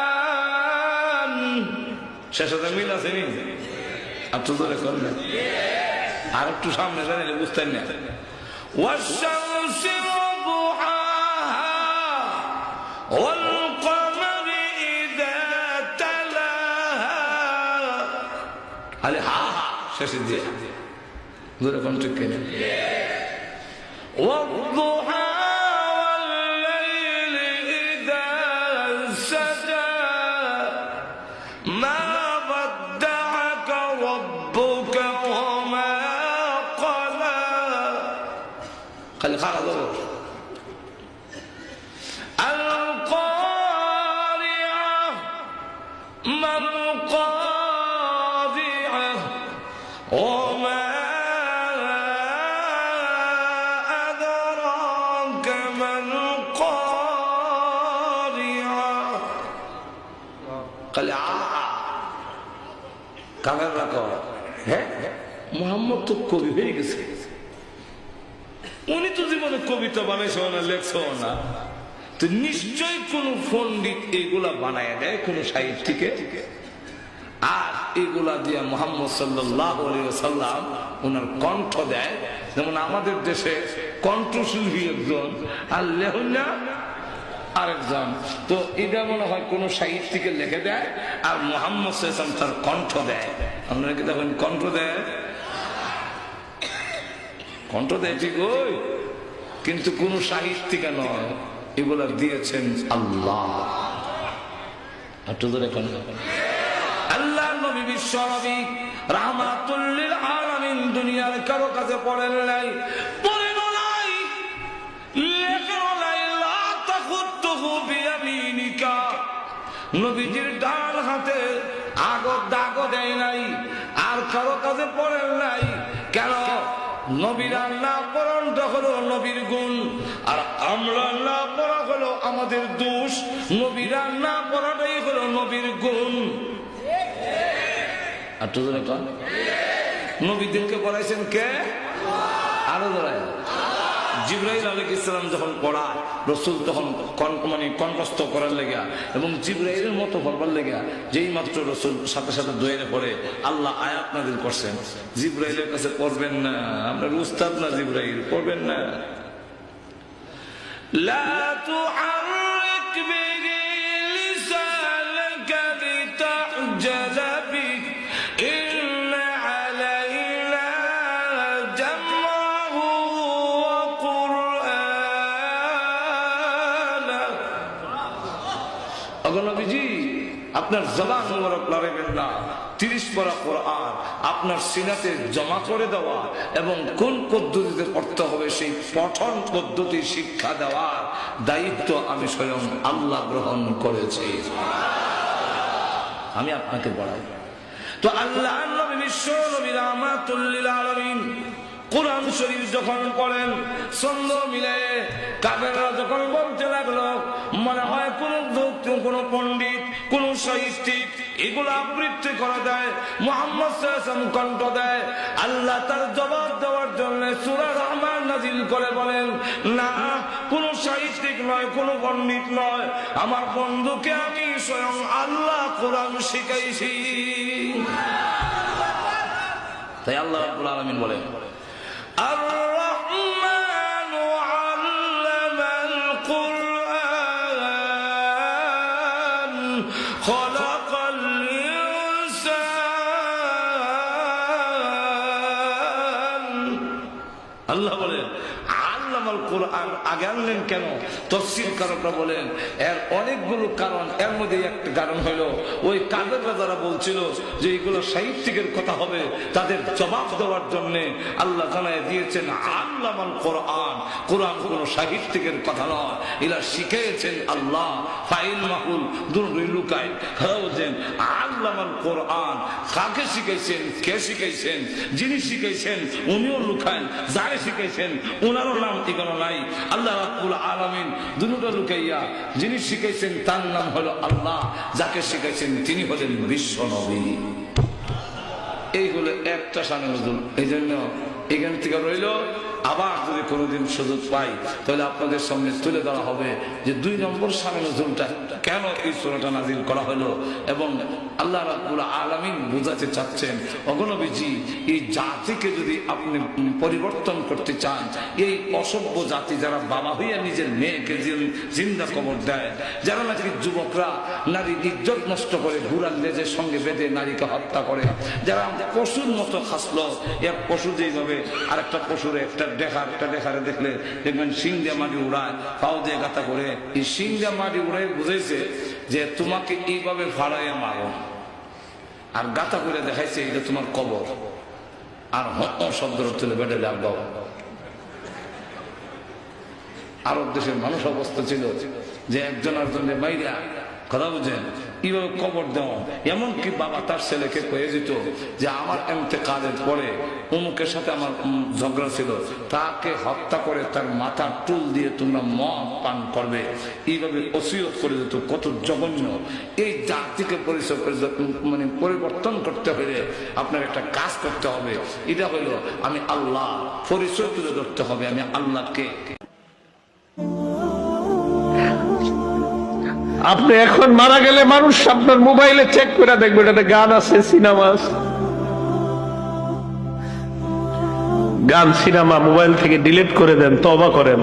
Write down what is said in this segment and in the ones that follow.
ইনসান শেষ হাজার মিল আছে নি আর তো ধরে করবেন আর একটু সামনে জানিলে বুঝতেন না والشمس وضحاها والقمر إذا تلاها هل ها ها شاشة دي دورة كنت كده والضحى ما القاذعة وما أدراك ما القارعة قال آه কামের রাখো হ্যাঁ মোহাম্মদ তো কবি হয়ে গেছে উনি তো জীবনে কবিতা বানাইছো না লেখছো না তো নিশ্চয় কোন পণ্ডিত এগুলা বানায় দেয়, কোন সাহিত্যিকে? আর এগুলা দিয়ে মোহাম্মদ সাল্লাম ওনার কণ্ঠ দেয়। যেমন আমাদের দেশে কণ্ঠশিল্পী একজন, আর লেহনা আরেকজন। তো এটা মনে হয় কোন সাহিত্যিকে লিখে দেয়, আর মোহাম্মদ সাল্লাম তার কণ্ঠ দেয়। আপনারা কি দেখেন কণ্ঠ দেয়? কণ্ঠ দেয় ঠিক ওই কিন্তু কোন সাহিত্যিকা নয়। এগুলা দিয়েছেন আল্লাহ। আল্লাহ নবী বিশ্ব নবী রাহমাতুল্লিল আলামিন দুনিয়ার কারও কাছে পড়েন নাই। পড়েন নাই। লেখেন নাই লা তাখুতুহু বিয়ামিনিকা। নবীজির ডান হাতে আগত দাগ দেয় নাই আর কারও কাছে পড়েন নাই। কেন? নবীরা না পরণটা হলো নবীর গুণ, আর আমরা না পড়া হলো আমাদের দোষ। নবীরা না পড়াটাই হলো নবীর গুণ। আর তো নবীদেরকে পড়াইছেন কে? আরও ধরায় জিব্রাইল আলী ইসলাম যখন পড়া রসুল তখন মানে কণ্ঠস্থ করার লেগা এবং জিব্রাইলের মতো ভরবার লেগা যেই মাত্র রসুল সাথে সাথে দোয়ের পড়ে, আল্লাহ আয়াত নাজিল করছেন। জিব্রাইলের কাছে পড়বেন না আপনার উস্তাদ না জিব্রাইল, পড়বেন না। লা তুআররিক বিহি আপনার জবান মোবারক লড়াইবেন না। তিরিশ পরা কোরআন আপনার সিনাতে জমা করে দেওয়া এবং কোন পদ্ধতিতে পড়তে হবে সেই পঠন পদ্ধতি শিক্ষা দেওয়ার দায়িত্ব আমি স্বয়ং আল্লাহ গ্রহণ করেছি। আমি আপনাকে বলাই তো আল্লাহ নবী কোরআন শরীফ যখন পড়েন ছন্দ মিলে কাবেররা যখন বলতে লাগল, মনে হয় কোন কোন পণ্ডিত কোন সাহিত্যিক এগুলো আবৃত্তি করা দেয় মোহাম্মদ কণ্ঠ দেয় আল্লাহ তার জবাব দেওয়ার জন্য সুরা রহমান নাজিল করে বলেন না কোন সাহিত্যিক নয় কোন পণ্ডিত নয় আমার বন্ধুকে আমি স্বয়ং আল্লাহ কোরআন শিখাইছি। তাই আল্লাহ আলমিন বলেন আর আল্লামাল কোরআন আগে আনলেন কেন? তফসিল কারকরা বলেন, এর অনেকগুলো কারণ এর মধ্যে একটা কারণ হলো ওই কাদেররা যারা বলছিল যে এইগুলো সাহিত্যিকের কথা হবে, তাদের জবাব দেওয়ার জন্য আল্লাহ জানায় দিয়েছেন, আল্লামাল কোরআন। কোরআন কোন সাহিত্যিকের কথা নয়। এরা শিখিয়েছেন আল্লাহ ফাইল মাহুল দুর্বি লুকায়। তারা বলছেন আল্লামাল কোরআন। কাকে শিখেছেন কে শিখেছেন যিনি শিখেছেন উনিও লুকায়। যারে শিখেছেন ওনারও নাম ঠিকানা নাই। আল্লাহ রাব্বুল আলামিন দুটো লুকাইয়া যিনি শিখাইছেন তার নাম হলো আল্লাহ, যাকে শিখাইছেন তিনি হলেন বিশ্ব নবী। এই হলো একটা সানে এই জন্য এখান থেকে রইল। আবার যদি কোনোদিন সুযোগ পাই, তাহলে আপনাদের সামনে তুলে ধরা হবে যে দুই নম্বর স্বামী নজরুলটা কেন এই সুরাটা নাজিল করা হলো এবং আল্লাহ রাব্বুল আলামিন বোঝাতে চাচ্ছেন, অগণবীজি, এই জাতিকে যদি আপনি পরিবর্তন করতে চান, এই অসভ্য জাতি যারা বাবা হইয়া নিজের মেয়েকে জিন্দা কবর দেয়, যারা নাকি যুবকরা নারী ইজ্জত নষ্ট করে ঘুরার লেজের সঙ্গে বেঁধে নারীকে হত্যা করে, যারা পশুর মতো খাসলো এক পশু যেইভাবে আরেকটা পশুর একটা দেখার, একটা দেখারে দেখলে দেখবেন সিং দিয়ে মাটি উড়ায়, পাও দিয়ে গাতা করে। এই সিং দিয়ে মাটি উড়াই বুঝেছে যে তোমাকে এইভাবে ফাড়াইয়া মারো। আর গাতা করে দেখাইছে এটা তোমার কবর। আর হত শব্দ তুলে বেড়ে লাগবাও আরব দেশের মানুষ অবস্থা ছিল যে একজন আরেকজনের মাইরা, কথা বুঝেন? এইভাবে কবর দেওয়া। এমনকি বাবা তার ছেলেকে কয়ে দিত যে আমার এমতে কাজের পরে অমুকের সাথে আমার ঝগড়া ছিল, তাকে হত্যা করে তার মাথার টুল দিয়ে তোমরা মদ পান করবে। এইভাবে ওসিয়ত করে দিত, কত জঘন্য। এই জাতিকে পরিচয় মানে পরিবর্তন করতে হলে আপনার একটা কাজ করতে হবে। এটা হলো আমি আল্লাহ পরিচয় তুলে ধরতে হবে, আমি আল্লাহকে আপনি এখন মারা গেলে মানুষ আপনার মোবাইলে চেক করে দেখবে, এটাতে গান আছে, সিনেমা আছে। গান, সিনেমা, মোবাইল থেকে ডিলিট করে দেন তবা করেন।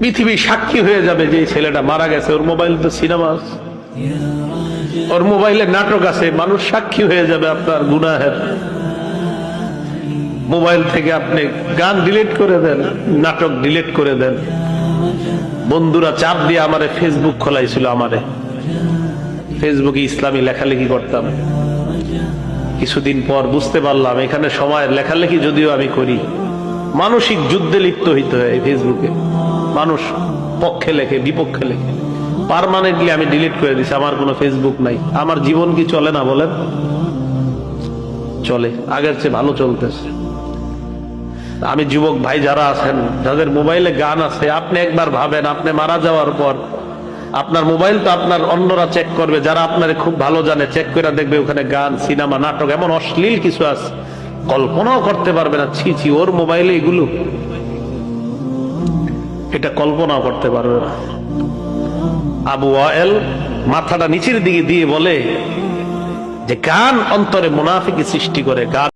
পৃথিবী সাক্ষী হয়ে যাবে যে ছেলেটা মারা গেছে, ওর মোবাইল তো সিনেমা আছে। ওর মোবাইলে নাটক আছে, মানুষ সাক্ষী হয়ে যাবে আপনার গুনাহের। মোবাইল থেকে আপনি গান ডিলিট করে দেন, নাটক ডিলিট করে দেন। বন্ধুরা, চাপ দিয়ে আমারে ফেসবুক খোলাইছিল আমারে। ফেসবুকে ইসলামী লেখালেখি করতাম। কিছুদিন পর বুঝতে পারলাম, এখানে সময় লেখালেখি যদিও আমি করি, মানসিক যুদ্ধে লিপ্ত হইতে হয় ফেসবুকে মানুষ পক্ষে লেখে, বিপক্ষে লেখে। পারমানেন্টলি আমি ডিলিট করে দিছি, আমার কোনো ফেসবুক নাই। আমার জীবন কি চলে না বলেন? চলে, আগের চেয়ে ভালো চলতেছে। আমি যুবক ভাই যারা আছেন, যাদের মোবাইলে গান আছে, আপনি একবার ভাবেন, আপনি মারা যাওয়ার পর আপনার মোবাইল তো আপনার অন্যরা চেক করবে, যারা আপনার খুব ভালো জানে চেক করে দেখবে ওখানে গান, সিনেমা, নাটক, এমন অশ্লীল কিছু আছে। কল্পনাও করতে পারবে না, ছি ছি, ওর মোবাইলে এগুলো। এটা কল্পনাও করতে পারবে না। আবু ওয়াএল মাথাটা নিচের দিকে দিয়ে বলে যে, গান অন্তরে মুনাফিকে সৃষ্টি করে, গান